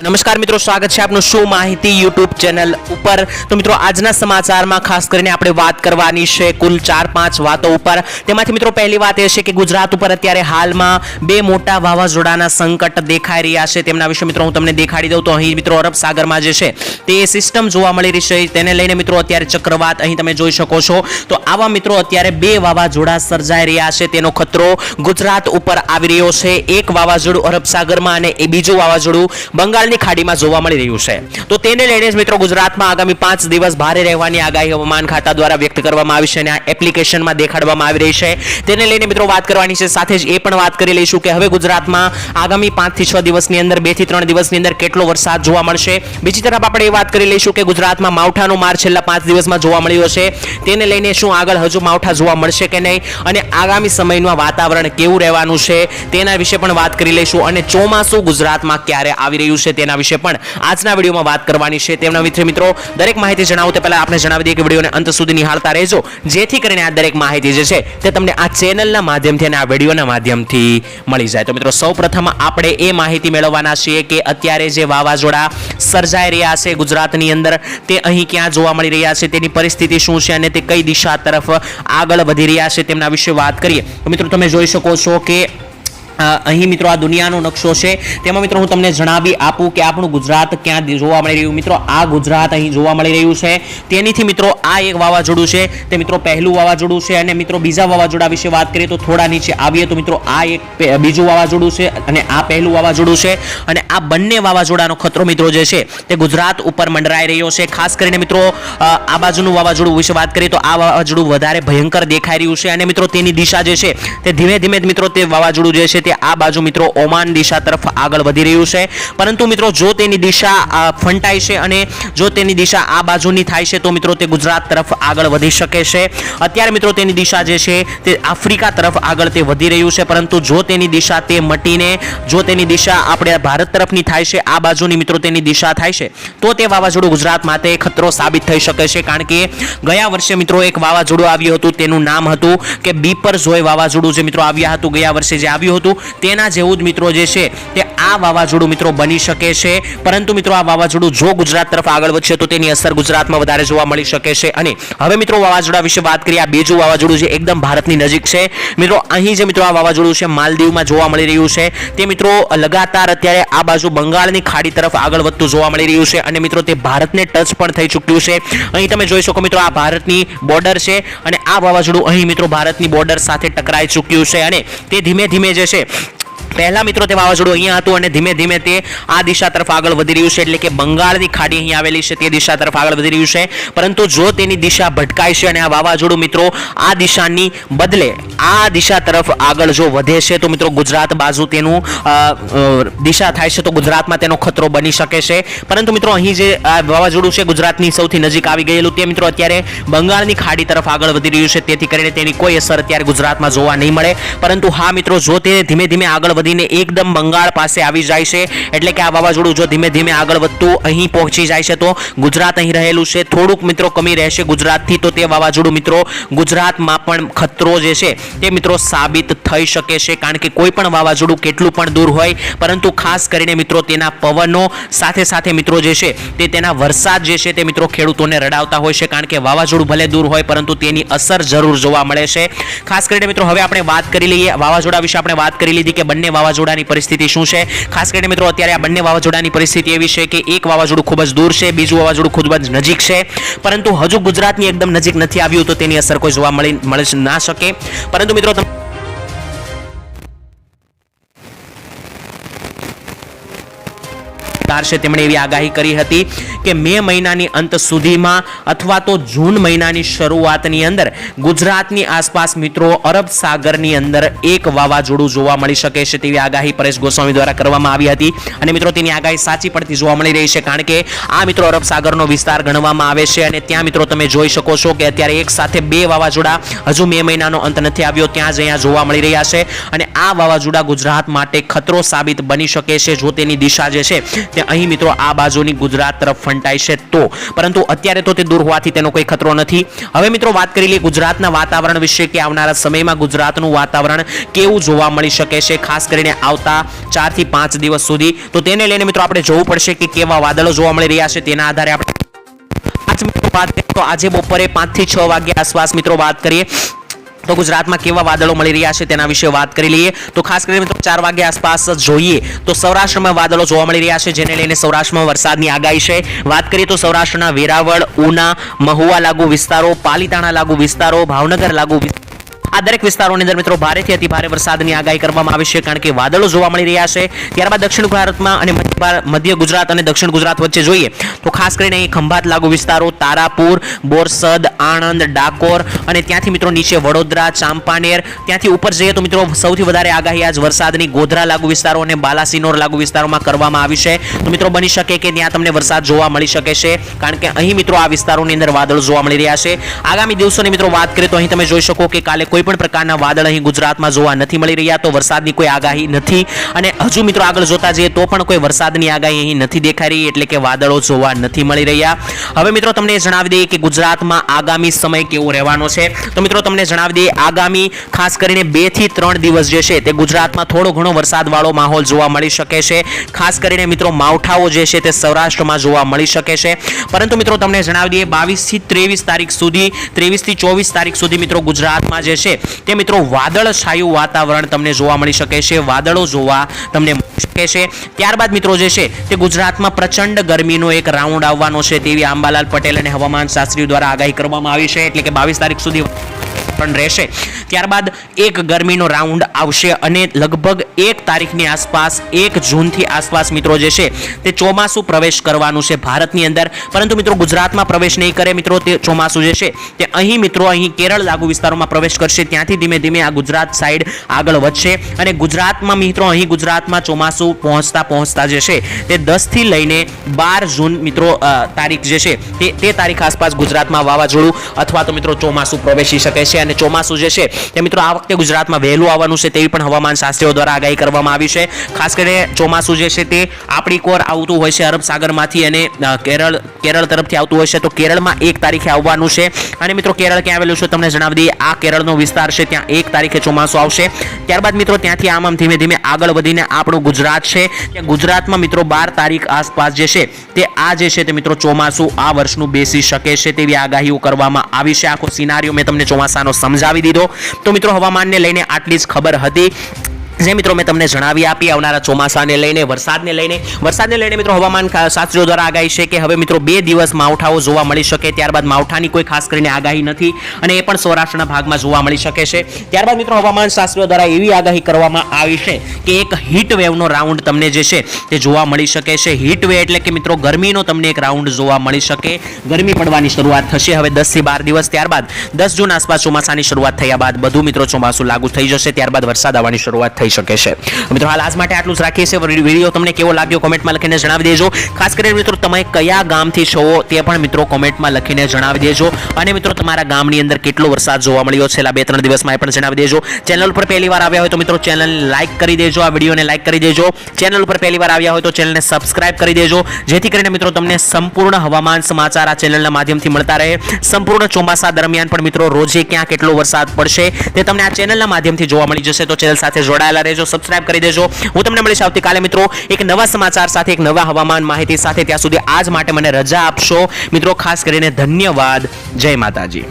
નમસ્કાર મિત્રો, સ્વાગત છે આપનું શું માહિતી યુટ્યુબ ચેનલ ઉપર? તો મિત્રો, આજના સમાચારમાં ખાસ કરીને આપણે વાત કરવાની છે કુલ ચાર પાંચ વાતો ઉપર. તેમાંથી મિત્રો, પહેલી વાત એ છે કે ગુજરાત ઉપર અત્યારે હાલમાં બે મોટા વાવાઝોડાના સંકટ દેખાઈ રહ્યા છે. તેમના વિશે મિત્રો, હું તમને દેખાડી દઉં તો અહીં મિત્રો અરબ સાગરમાં જે છે, તે સિસ્ટમ જોવા મળી રહી છે. તેને લઈને મિત્રો, અત્યારે ચક્રવાત અહીં તમે જોઈ શકો છો. તો આવા મિત્રો, અત્યારે બે વાવાઝોડા સર્જાઈ રહ્યા છે. તેનો ખતરો ગુજરાત ઉપર આવી રહ્યો છે. એક વાવાઝોડું અરબ સાગરમાં અને બીજું વાવાઝોડું બંગાળની ખાડીમાં જોવા મળી રહ્યું છે. તો તેને લઈને મિત્રો ગુજરાતમાં આગામી પાંચ દિવસ ભારે રહેવાની આગાહી હવામાન ખાતા દ્વારા વ્યક્ત કરવામાં આવી છે અને આ એપ્લિકેશનમાં દેખાડવામાં આવી રહી છે. તેને લઈને મિત્રો વાત કરવાની છે, સાથે જ એ પણ વાત કરી લઈશું કે હવે ગુજરાતમાં આગામી પાંચથી છ દિવસની અંદર, બેથી ત્રણ દિવસની અંદર કેટલો વરસાદ જોવા મળશે. બીજી તરફ આપણે એ વાત કરી લઈશું કે ગુજરાતમાં માવઠાનો માર છેલ્લા પાંચ દિવસમાં જોવા મળ્યો છે. તેને લઈને શું આગળ હજુ માવઠા જોવા મળશે કે નહીં અને આગામી સમયમાં વાતાવરણ કેવું રહેવાનું છે તેના વિશે પણ વાત કરી લઈશું અને ચોમાસું ગુજરાતમાં ક્યારે આવી રહ્યું છે તેના વિશે પણ આજના વિડીયોમાં વાત કરવાની છે. તેમના મિત્ર મિત્રો, દરેક માહિતી જણાવો તે પહેલાં આપણે જણાવી દઈએ કે વિડીયોને અંત સુધી નિહાળતા રહેજો. જેથી કરીને આ દરેક માહિતી જે છે તે તમને આ ચેનલના માધ્યમથી અને આ વિડીયોના માધ્યમથી મળી જાય. તો મિત્રો, સૌપ્રથમ આપણે એ માહિતી મેળવવાના છીએ કે અત્યારે જે વાવાઝોડા સર્જાઈ રહ્યા છે ગુજરાતની અંદર, તે અહીં ક્યાં જોવા મળી રહ્યા છે, તેની પરિસ્થિતિ શું છે અને તે કઈ દિશા તરફ આગળ વધી રહ્યા છે તેમના વિશે વાત કરીએ. તો મિત્રો, તમે જોઈ શકો છો કે અહીં મિત્રો આ દુનિયાનો નકશો છે. તેમાં મિત્રો હું તમને જણાવી આપું કે આપણું ગુજરાત ક્યાં જોવા મળી રહ્યું. મિત્રો, આ ગુજરાત અહીં જોવા મળી રહ્યું છે. તેનીથી મિત્રો, આ એક વાવાઝોડું છે. તે મિત્રો પહેલું વાવાઝોડું છે અને મિત્રો બીજા વાવાઝોડા વિશે વાત કરીએ તો થોડા નીચે આવીએ તો મિત્રો આ એક બીજું વાવાઝોડું છે અને આ પહેલું વાવાઝોડું છે. અને આ બંને વાવાઝોડાનો ખતરો મિત્રો જે છે તે ગુજરાત ઉપર મંડરાઈ રહ્યો છે. ખાસ કરીને મિત્રો આ બાજુનું વાવાઝોડું વિશે વાત કરીએ તો આ વાવાઝોડું વધારે ભયંકર દેખાઈ રહ્યું છે. અને મિત્રો તેની દિશા જે છે તે ધીમે ધીમે મિત્રો તે વાવાઝોડું જે છે તે આ બાજુ મિત્રો ઓમાન દિશા તરફ આગળ વધી રહ્યું છે. પરંતુ મિત્રો જો તેની દિશા ફંટાય છે અને જો તેની દિશા આ બાજુની થાય છે તો મિત્રો તે ગુજરાત તરફ આગળ વધી શકે છે. અત્યારે મિત્રો તેની દિશા જે છે તે આફ્રિકા તરફ આગળ તે વધી રહ્યું છે. પરંતુ જો તેની દિશા તે મટીને, જો તેની દિશા આપણે ભારત તરફની થાય છે, આ બાજુની મિત્રો તેની દિશા થાય છે, તો તે વાવાઝોડું ગુજરાત માટે ખતરો સાબિત થઈ શકે છે. કારણ કે ગયા વર્ષે મિત્રો એક વાવાઝોડું આવ્યું હતું, તેનું નામ હતું કે બીપર જોય વાવાઝોડું જે મિત્રો આવ્યા હતું, ગયા વર્ષે જે આવ્યું હતું તેના જેવું જ મિત્રો જે છે તે આ વાવાઝોડું મિત્રો બની શકે છે. પરંતુ મિત્રો આ વાવાઝોડું જો ગુજરાત તરફ આગળ વધશે તો તેની અસર ગુજરાતમાં વધારે જોવા મળી શકે છે. અને હવે મિત્રો વાવાઝોડા વિશે વાત કરીએ, આ બીજું વાવાઝોડું જે એકદમ ભારતની નજીક છે. મિત્રો અહીં જે મિત્રો આ વાવાઝોડું છે, માલદીવમાં જોવા મળી રહ્યું છે. તે મિત્રો લગાતાર અત્યારે આ બાજુ બંગાળની ખાડી તરફ આગળ વધતું જોવા મળી રહ્યું છે અને મિત્રો તે ભારતને ટચ પણ થઈ ચૂક્યું છે. અહીં તમે જોઈ શકો મિત્રો આ ભારતની બોર્ડર છે અને આ વાવાઝોડું અહીં મિત્રો ભારતની બોર્ડર સાથે ટકરાઈ ચૂક્યું છે અને તે ધીમે ધીમે જે છે પહેલા મિત્રો તે વાવાઝોડું અહીંયા હતું અને ધીમે ધીમે તે આ દિશા તરફ આગળ વધી રહ્યું છે. એટલે કે બંગાળની ખાડી અહીં આવેલી છે, તે દિશા તરફ આગળ વધી રહ્યું છે. પરંતુ જો તેની દિશા ભટકાય છે અને આ વાવાઝોડું મિત્રો આ દિશાની બદલે આ દિશા તરફ આગળ જો વધે છે, તો મિત્રો ગુજરાત બાજુ તેનું દિશા થાય છે, તો ગુજરાતમાં તેનો ખતરો બની શકે છે. પરંતુ મિત્રો અહીં જે આ વાવાઝોડું છે, ગુજરાતની સૌથી નજીક આવી ગયેલું તે મિત્રો અત્યારે બંગાળની ખાડી તરફ આગળ વધી રહ્યું છે. તેથી કરીને તેની કોઈ અસર અત્યારે ગુજરાતમાં જોવા નહીં મળે. પરંતુ હા મિત્રો, જો તે ધીમે ધીમે આગળ વધીને એકદમ બંગાળ પાસે આવી જાય છે. એટલે કે આ વાવાઝોડું જો ધીમે ધીમે આગળ વધતું અહીં પહોંચી જાય છે, તો ગુજરાત અહીં રહેલું છે. થોડુંક મિત્રો કમી રહેશે ગુજરાતથી, તો તે વાવાઝોડું મિત્રો ગુજરાતમાં પણ ખતરો જે છે, તે મિત્રો સાબિત થઈ શકે છે. કારણ કે કોઈ પણ વાવાઝોડું કેટલું પણ દૂર હોય, પરંતુ ખાસ કરીને મિત્રો તેના પવનો સાથે સાથે મિત્રો જે છે, તે તેના વરસાદ જે છે, તે મિત્રો ખેડૂતોને રડાવતા હોય છે. કારણ કે વાવાઝોડું ભલે દૂર હોય, પરંતુ તેની અસર જરૂર જોવા મળે છે. ખાસ કરીને મિત્રો, હવે આપણે વાત કરી લઈએ, વાવાઝોડા વિશે આપણે વાત કરી લીધી કે બંને વાવાઝોડાની પરિસ્થિતિ શું છે? ખાસ કરીને મિત્રો, અત્યારે આ બંને વાવાઝોડાની પરિસ્થિતિ એવી છે કે એક વાવાઝોડું ખૂબ જ દૂર છે, બીજું વાવાઝોડું ખૂબ જ નજીક છે. પરંતુ હજુ ગુજરાતની એકદમ નજીક નથી આવ્યું તો તેની અસર કોઈ જોવા મળી મળી ના શકે. પરંતુ મિત્રો છે, તેમણે એવી આગાહી કરી હતી કે મે મહિનાની અંત સુધીમાં અથવા તો જૂન મહિનાની શરૂઆતની અંદર ગુજરાતની આસપાસ મિત્રો અરબ સાગરની અંદર એક વાવાઝોડું જોવા મળી શકે છે તેવી આગાહી પરેશ ગોસ્વામી દ્વારા કરવામાં આવી હતી. અને મિત્રો, તેની આગાહી સાચી પડતી જોવા મળી રહી છે કારણ કે આ મિત્રો અરબ સાગરનો વિસ્તાર ગણવામાં આવે છે અને ત્યાં મિત્રો તમે જોઈ શકો છો કે અત્યારે એક સાથે બે વાવાઝોડા હજુ મે મહિનાનો અંત નથી આવ્યો, ત્યાં જ અહીંયા જોવા મળી રહ્યા છે. અને આ વાવાઝોડા ગુજરાત માટે ખતરો સાબિત બની શકે છે, જો તેની દિશા જે છે, તે અહીં મિત્રો આ બાજુની ગુજરાત તરફ ફંટાય છે તો. પરંતુ અત્યારે તો તે દૂર હોવાથી તેનો કોઈ ખતરો નથી. હવે મિત્રો વાત કરી લઈએ ગુજરાતના વાતાવરણ વિશે કે આવનારા સમયમાં ગુજરાતનું વાતાવરણ કેવું જોવા મળી શકે છે, ખાસ કરીને આવતા ચારથી પાંચ દિવસ સુધી. તો તેને લઈને મિત્રો આપણે જોવું પડશે કે કેવા વાદળો જોવા મળી રહ્યા છે, તેના આધારે આપણે આજ મિત્રો વાત કરીએ. તો આજે બપોરે પાંચથી છ વાગ્યા આસપાસ મિત્રો વાત કરીએ. તો ગુજરાતમાં કેવા વાદળો મળી રહ્યા છે તેના વિશે વાત કરી લઈએ. તો ખાસ કરીને મિત્રો ચાર વાગે આસપાસ જોઈએ તો સૌરાષ્ટ્રમાં વાદળો જોવા મળી રહ્યા છે, જેને લઈને સૌરાષ્ટ્રમાં વરસાદની આગાહી છે. વાત કરીએ તો સૌરાષ્ટ્રના વેરાવળ, ઉના, મહુવા લાગુ વિસ્તારો, પાલીતાણા લાગુ વિસ્તારો, ભાવનગર લાગુ વિસ્તારો આ દરેક વિસ્તારોની અંદર મિત્રો ભારેથી અતિ ભારે વરસાદની આગાહી કરવામાં આવી છે કારણ કે વાદળો જોવા મળી રહ્યા છે. ત્યારબાદ દક્ષિણ ભારતમાં અને મધ્ય ગુજરાત અને દક્ષિણ ગુજરાત વચ્ચે જોઈએ તો ખાસ કરીને અહીં ખંભાત લાગુ વિસ્તારો, તારાપુર, બોરસદ, આણંદ, ડાકોર અને ત્યાંથી મિત્રો નીચે વડોદરા, ચાંપાનેર, ત્યાંથી ઉપર જઈએ તો મિત્રો સૌથી વધારે આગાહી આજ વરસાદની ગોધરા લાગુ વિસ્તારો અને બાલાસિનોર લાગુ વિસ્તારોમાં કરવામાં આવી છે. તો મિત્રો બની શકે કે ત્યાં તમને વરસાદ જોવા મળી શકે છે કારણ કે અહીં મિત્રો આ વિસ્તારોની અંદર વાદળો જોવા મળી રહ્યા છે. આગામી દિવસોની મિત્રો વાત કરીએ તો અહીં તમે જોઈ શકો કે કાલે કોઈ પણ પ્રકારના વાદળ અહીં ગુજરાતમાં જોવા નથી મળી રહ્યા, તો વરસાદની કોઈ આગાહી નથી. અને હજુ મિત્રો આગળ જોતા જઈએ તો પણ કોઈ વરસાદની આગાહી અહીં નથી દેખાઈ રહી, એટલે કે વાદળો જોવા નથી મળી રહ્યા. હવે મિત્રો તમને જણાવી દઈએ કે ગુજરાતમાં આગામી સમય કેવો રહેવાનો છે. તો મિત્રો તમને જણાવી દઈએ, આગામી ખાસ કરીને બેથી ત્રણ દિવસ જે છે તે ગુજરાતમાં થોડો ઘણો વરસાદવાળો માહોલ જોવા મળી શકે છે. ખાસ કરીને મિત્રો માવઠાઓ જે છે તે સૌરાષ્ટ્રમાં જોવા મળી શકે છે. પરંતુ મિત્રો તમને જણાવી દઈએ બાવીસથી ત્રેવીસ તારીખ સુધી ત્રેવીસથી ચોવીસ તારીખ સુધી મિત્રો ગુજરાતમાં જે છે તે મિત્રો વાદળ છાયું વાતાવરણ તમને જોવા મળી શકે છે, વાદળો જોવા તમને શકે છે. ત્યારબાદ મિત્રો જે છે તે ગુજરાતમાં પ્રચંડ ગરમીનો એક રાઉન્ડ આવવાનો છે તેવી આંબાલાલ પટેલ અને હવામાન શાસ્ત્રીઓ દ્વારા આગાહી કરવામાં આવી છે. એટલે કે બાવીસ તારીખ સુધી પણ રહેશે. ત્યારબાદ એક ગરમીનો રાઉન્ડ આવશે અને લગભગ એક તારીખની આસપાસ, એક જૂનથી આસપાસ મિત્રો જે છે, તે ચોમાસું પ્રવેશ કરવાનું છે ભારતની અંદર. પરંતુ મિત્રો ગુજરાતમાં પ્રવેશ નહીં કરે મિત્રો તે ચોમાસું જે છે, તે અહીં મિત્રો અહીં કેરળ લાગુ વિસ્તારોમાં પ્રવેશ કરશે. ત્યાંથી ધીમે ધીમે આ ગુજરાત સાઈડ આગળ વધશે અને ગુજરાતમાં મિત્રો અહીં ગુજરાતમાં ચોમાસું પહોંચતા પહોંચતા જે છે, તે દસથી લઈને બાર જૂન મિત્રો તારીખ જે છે, તે તે તારીખ આસપાસ ગુજરાતમાં વાવાઝોડું અથવા તો મિત્રો ચોમાસું પ્રવેશી શકે છે. અને ચોમાસું જે છે તે મિત્રો આ વખતે ગુજરાતમાં વહેલું આવવાનું છે તેવી પણ હવામાન શાસ્ત્રીઓ દ્વારા આગાહી કરવામાં આવી છે. ખાસ કરીને ચોમાસું જે છે તે આપણી કોર આવતું હોય છે અરબ અને કેરળ કેરળ તરફથી આવતું હોય છે. તો કેરળમાં એક તારીખે આવવાનું છે. અને મિત્રો કેરળ ક્યાં આવેલું છે તમને જણાવી દઈએ. આ કેરળનો વિસ્તાર છે, ત્યાં એક તારીખે ચોમાસું આવશે. ત્યારબાદ મિત્રો ત્યાંથી આમ આમ ધીમે ધીમે આગળ વધીને આપણું ગુજરાત છે. ત્યાં ગુજરાતમાં મિત્રો બાર તારીખ આસપાસ જે છે, તે આ જે છે તે મિત્રો ચોમાસું આ વર્ષનું બેસી શકે છે તેવી આગાહીઓ કરવામાં આવી છે. આખો સિનારીઓ મેં તમને ચોમાસાનો સમજાવી દીધો. તો મિત્રો હવામાનને લઈને આટલી જ ખબર હતી. જે મિત્રો મેં તમને જણાવી આપી, આવનારા ચોમાસાને લઈને, વરસાદને લઈને. વરસાદને લઈને મિત્રો હવામાન શાસ્ત્રીઓ દ્વારા આગાહી છે કે હવે મિત્રો બે દિવસ માવઠાઓ જોવા મળી શકે, ત્યારબાદ માવઠાની કોઈ ખાસ કરીને આગાહી નથી અને એ પણ સૌરાષ્ટ્રના ભાગમાં જોવા મળી શકે છે. ત્યારબાદ મિત્રો હવામાન શાસ્ત્રીઓ દ્વારા એવી આગાહી કરવામાં આવી છે કે એક હીટ વેવનો રાઉન્ડ તમને જે છે તે જોવા મળી શકે છે. હીટ વેવ એટલે કે મિત્રો ગરમીનો તમને એક રાઉન્ડ જોવા મળી શકે. ગરમી પડવાની શરૂઆત થશે હવે દસથી બાર દિવસ, ત્યારબાદ દસ જૂન આસપાસ ચોમાસાની શરૂઆત થયા બાદ બધું મિત્રો ચોમાસું લાગુ થઈ જશે, ત્યારબાદ વરસાદ આવવાની શરૂઆત થઈ શકે છે. મિત્રો, હાલ આજ માટે આટલું જ રાખીએ છીએ. વીડિયો તમને કેવો લાગ્યો કોમેન્ટમાં લખીને જણાવી દેજો. ખાસ કરીને મિત્રો, તમે કયા ગામથી છો તે પણ મિત્રો કોમેન્ટમાં લખીને જણાવી દેજો. અને મિત્રો, તમારા ગામની અંદર કેટલો વરસાદ જોવા મળ્યો છેલ્લા બે ત્રણ દિવસમાં એ પણ જણાવી દેજો. ચેનલ પર પહેલી વાર આવ્યા હોય તો મિત્રો, ચેનલ લાઈક કરી દેજો, આ વિડીયોને લાઈક કરી દેજો. ચેનલ ઉપર પહેલી વાર આવ્યા હોય તો ચેનલને સબસ્ક્રાઇબ કરી દેજો. જેથી કરીને મિત્રો, તમને સંપૂર્ણ હવામાન સમાચાર આ ચેનલના માધ્યમથી મળતા રહે. સંપૂર્ણ ચોમાસા દરમિયાન પણ મિત્રો, રોજે ક્યાં કેટલો વરસાદ પડશે તે તમને આ ચેનલના માધ્યમથી જોવા મળી જશે. તો ચેનલ સાથે જોડાયેલા રહેજો સબસ્ક્રાઇબ કરી દેજો. હું તમને મળીશ આવતીકાલે મિત્રો એક નવા સમાચાર સાથે, એક નવા હવામાન માહિતી સાથે. ત્યાં સુધી આજ માટે મને રજા આપશો. મિત્રો, ખાસ કરીને ધન્યવાદ. જય માતાજી.